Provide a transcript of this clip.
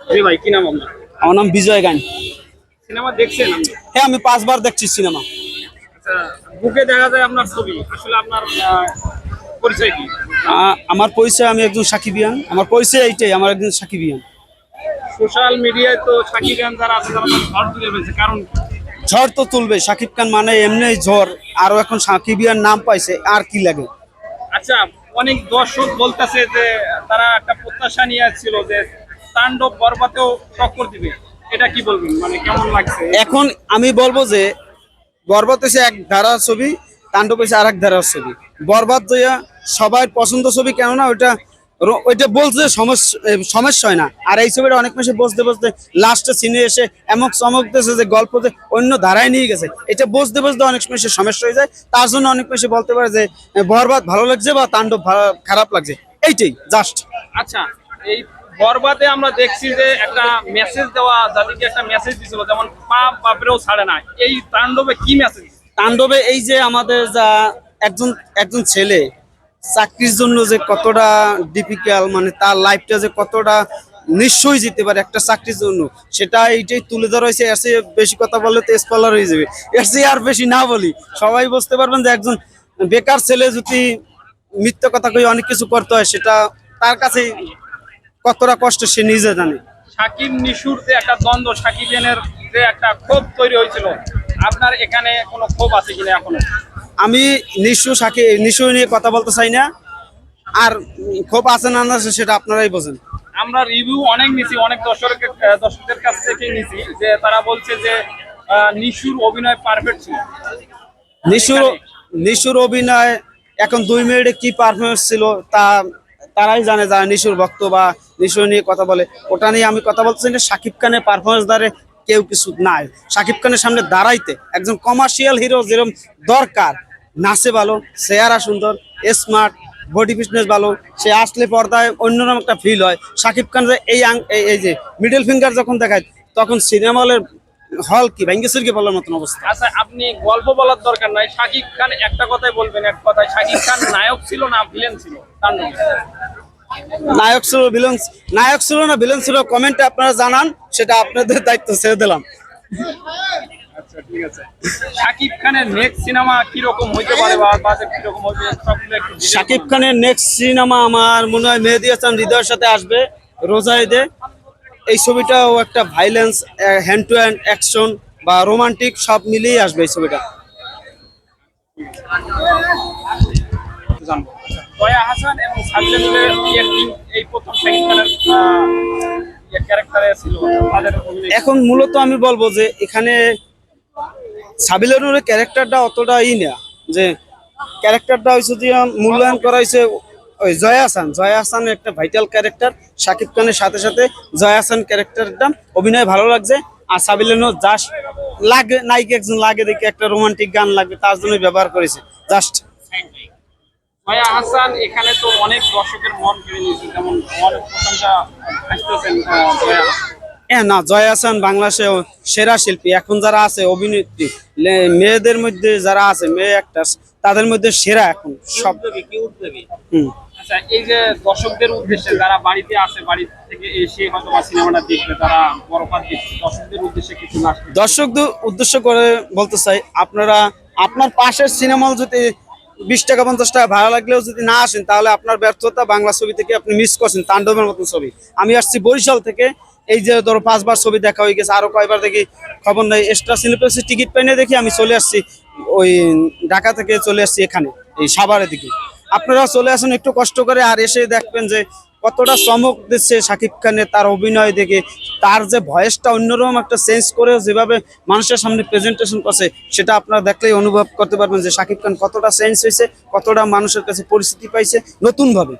জি ভাই কি নাম আপনার? আমার নাম বিজয় গান সিনেমা দেখছেন আপনি? হ্যাঁ আমি পাঁচবার দেখছি সিনেমা। আচ্ছা বুকে দেখা যায় আপনার ছবি। আসলে আপনার পরিচয় কি? আমার পরিচয় আমি একজন সাকিবিয়ান। আমার পরিচয় এইটাই আমার একজন সাকিবিয়ান। সোশ্যাল মিডিয়ায় তো সাকিব খান যারা আছে তারা তো ঝড় তুলে ফেলছে। কারণ? ঝড় তো তুলবে সাকিব খান মানে এমনি ঝড়। আরও এখন সাকিবিয়ান নাম পাইছে আর কি লাগে? আচ্ছা অনেক দর্শক বলতেছে যে তারা একটা প্রত্যাশা নিয়ে আসছিল যে তাণ্ডব বরবাতেও টক্কর দিবে। এটা কি বলবেন? মানে কেমন লাগছে? এখন আমি বলব যে বরবাদ হচ্ছে এক ধারার ছবি, তাণ্ডব হচ্ছে আর এক ধারার ছবি। বরবাদ জয়া সবাই পছন্দ ছবি কেননা ওইটা ওইটা বলতে সমস্যা সমস্যা হয় না। আর এই ছবিটা অনেক মাসে বসতে বসতে লাস্টে সিনে এসে এমন চমকতেছে যে গল্প যে অন্য ধারায় নিয়ে গেছে। এটা বসতে বসতে অনেক মাসে সমস্যা হয়ে যায়। তার জন্য অনেক মাসে বলতে পারে যে বরবাদ ভালো লাগছে বা তাণ্ডব খারাপ লাগছে। এইটাই জাস্ট আচ্ছা এই বরবাদে আমরা দেখছি যে একটা মেসেজ দেওয়া যাদেরকে একটা মেসেজ দিছিল যেমন পাপ বাপরেও ছাড়ে না। এই তাণ্ডবে কি মেসেজ তাণ্ডবে এই যে আমাদের যা একজন একজন ছেলে চাকরির জন্য যে কতটা ডিফিকাল মানে তার লাইফটা যে কতটা নিশ্চয়ই যেতে পারে একটা চাকরির জন্য, সেটা এইটাই তুলে ধরা হয়েছে। এর চেয়ে বেশি কথা বললে তো স্কলার হয়ে যাবে। এর চেয়ে আর বেশি না বলি, সবাই বুঝতে পারবেন যে একজন বেকার ছেলে যদি মিথ্যা কথা কই অনেক কিছু করতে হয়, সেটা তার কাছে কতটা কষ্ট সে নিজে জানে। সাকিব নিশুর যে একটা দ্বন্দ্ব সাকিবেনের যে একটা ক্ষোভ তৈরি হয়েছিল, আপনার এখানে কোনো ক্ষোভ আছে কিনা এখনও? আমি নিশু সাকি নিশু নিয়ে কথা বলতে চাই না। আর খুব আছে না না সেটা আপনারাই বোঝেন। আমরা রিভিউ অনেক নিছি অনেক দর্শকের দর্শকদের কাছ থেকে নিছি যে তারা বলছে যে নিশুর অভিনয় পারফেক্ট ছিল। নিশুর নিশুর অভিনয় এখন দুই মিনিটে কি পারফরমেন্স ছিল তা তারাই জানে যারা নিশুর ভক্ত বা নিশু নিয়ে কথা বলে। ওটা নিয়ে আমি কথা বলতে চাই না সাকিব খানের পারফরমেন্স দ্বারে কেউ কিছু নাই। সাকিব খানের সামনে দাঁড়াইতে একজন কমার্শিয়াল হিরো যেরকম দরকার, নাচে ভালো, চেহারা সুন্দর স্মার্ট বডি ফিটনেস ভালো, সে আসলে পর্দায় অন্যরকম একটা ফিল হয়। সাকিব খান যে এই এই- যে মিডল ফিঙ্গার যখন দেখায়, তখন সিনেমা হলের হল কি, ভেঙ্গে সিরকে বলার মতন অবস্থা। আচ্ছা আপনি গল্প বলার দরকার নাই। সাকিব খান একটা কথাই বলবেন, এক কথায়, সাকিব খান নায়ক ছিল না ভিলেন ছিল? তাণ্ডবে নায়ক ছিল ভিলেন নায়ক ছিল না ভিলেন ছিল কমেন্টে আপনারা জানান সেটা আপনাদের দায়িত্ব ছেড়ে দিলাম। আচ্ছা ঠিক আছে। সাকিব খানের নেক্সট সিনেমা কি রকম হইতে পারে বা বাজেট কি রকম হবে সবগুলো শাকিব খানের নেক্সট সিনেমা আমার মনে হয় মেহেদি হাসান হৃদয়ের সাথে আসবে রোজা ঈদে। এই ছবিটাও একটা violence hand to hand action বা রোমান্টিক সব মিলিয়ে আসবে এই ছবিটা। জানব। আচ্ছা, দয়া হাসান এবং সাবিলা নুরের এই প্রথম ক্যারেক্টারে ছিল এখন মূলত আমি বলব যে এখানে সাবিলানুরের ক্যারেক্টারটা অতটা ই না যে ক্যারেক্টারটা হয়েছে যে মূল্যায়ন করা হয়েছে ওই জয়া হাসান। জয়া হাসান একটা ভাইটাল ক্যারেক্টার শাকিব খানের সাথে সাথে জয়া হাসান ক্যারেক্টারটা অভিনয় ভালো লাগছে আর সাবিলানুর জাস্ট লাগে নায়িকা একজন লাগে দেখে একটা রোমান্টিক গান লাগবে তার জন্য ব্যবহার করেছে জাস্ট দয়া হাসান এখানে তো অনেক দর্শকের মন কেড়ে নিয়েছে যেমন অনেক প্রশংসা আসতেছেন। হ্যাঁ না জয়া হাসান বাংলাদেশে সেরা শিল্পী এখন যারা আছে অভিনেত্রী মেয়েদের মধ্যে যারা আছে মেয়ে একটা তাদের মধ্যে সেরা এখন সব কি উদ্যোগী? হুম আচ্ছা এই যে দর্শকদের উদ্দেশ্যে যারা বাড়িতে আসে বাড়ি থেকে এসে হয়তো বা সিনেমাটা দেখবে তারা বরফাত দেখছে দর্শকদের উদ্দেশ্যে কিছু না দর্শকদের উদ্দেশ্য করে বলতে চাই আপনারা আপনার পাশের সিনেমা হল যদি বিশ টাকা, পঞ্চাশ টাকা ভাড়া লাগলেও যদি না আসেন, তাহলে আপনার ব্যর্থতা বাংলা ছবি থেকে আপনি মিস করছেন, তাণ্ডবের মতন ছবি। আমি আসছি বরিশাল থেকে, এই যে ধরো পাঁচবার ছবি দেখা হয়ে গেছে, আরও কয়বার দেখি খবর নেই এক্সট্রা সিনেপ্লেক্সের টিকিট পাইনে দেখি, আমি চলে আসছি, ওই ঢাকা থেকে চলে আসছি এখানে, এই সাভারের দিকে। আপনারা চলে আসেন, একটু কষ্ট করে আর এসে দেখবেন যে কতটা চমক দিচ্ছে শাকিব খানের তার অভিনয় দেখে, তার যে ভয়েসটা অন্যরকম একটা চেঞ্জ করে যেভাবে মানুষের সামনে প্রেজেন্টেশন করছে, সেটা আপনারা দেখলেই অনুভব করতে পারবেন যে শাকিব খান কতটা চেঞ্জ হয়েছে, কতটা মানুষের কাছে পরিস্থিতি পাইছে নতুন ভাবে